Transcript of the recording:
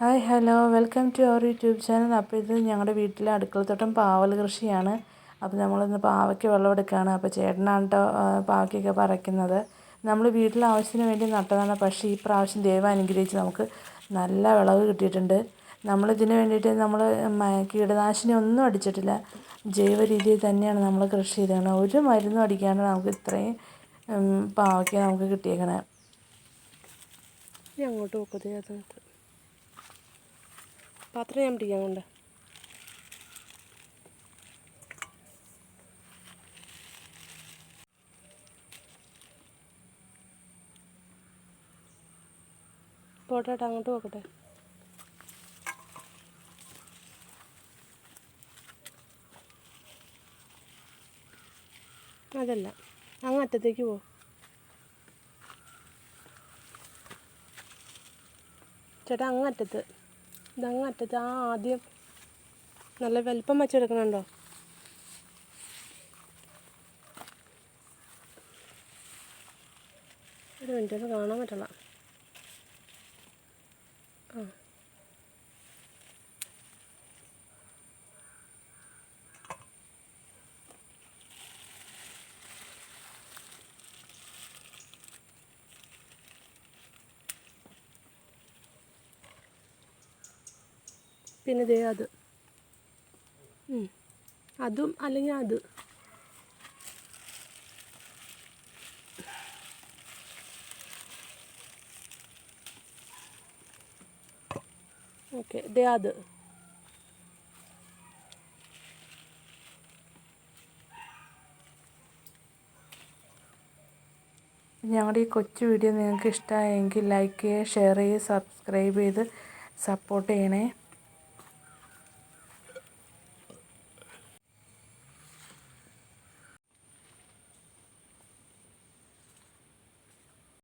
Hi hello. Welcome to our YouTube channel. അപ്പോൾ ഇത് ഞങ്ങളുടെ വീട്ടിലെ അടുക്കളത്തോട്ടം പാവൽ കൃഷിയാണ്. അപ്പോൾ നമ്മളിന്ന് പാവയ്ക്ക് വെള്ളമെടുക്കുകയാണ് അപ്പോൾ ചേട്ടനാണ് കേട്ടോ പാവയ്ക്കൊക്കെ പറിക്കുന്നത്. നമ്മൾ വീട്ടിലെ ആവശ്യത്തിന് വേണ്ടി നട്ടതാണ്. പക്ഷേ ഈ പ്രാവശ്യം ദൈവം അനുഗ്രഹിച്ച് നമുക്ക് നല്ല വിളവ് കിട്ടിയിട്ടുണ്ട്. നമ്മളിതിന് വേണ്ടിയിട്ട് നമ്മൾ കീടനാശിനി ഒന്നും അടിച്ചിട്ടില്ല. ജൈവ രീതിയിൽ തന്നെയാണ് നമ്മൾ കൃഷി ചെയ്തേക്കണത് ഒരു മരുന്നും അടിക്കാണ്ട് നമുക്ക് ഇത്രയും പാവയ്ക്ക് നമുക്ക് കിട്ടിയേക്കണേ. അങ്ങോട്ട് അതിനകത്ത് പാത്രം ഞാൻ പിടിക്കാൻ കൊണ്ട് പോട്ടെ അങ്ങോട്ട് പോക്കട്ടെ. അതല്ല അങ്ങ് അറ്റത്തേക്ക് പോ. ചേട്ടാ അങ്ങ് അറ്റത്ത്. ഇതങ്ങ് അറ്റത്ത് ആ ആദ്യം നല്ല വലിപ്പം വെച്ചെടുക്കണുണ്ടോ? ഒരു മിനിറ്റ് ഒന്ന് കാണാൻ പറ്റില്ല ആ. പിന്നെ ദേ അത്. അതും അല്ലെങ്കിൽ അത്. ഓക്കെ ദേ അത്. ഞങ്ങളുടെ ഈ കൊച്ചു വീഡിയോ നിങ്ങൾക്ക് ഇഷ്ടമായെങ്കിൽ ലൈക്ക് ചെയ്യുക ഷെയർ ചെയ്യുക സബ്സ്ക്രൈബ് ചെയ്ത് സപ്പോർട്ട് ചെയ്യണേ.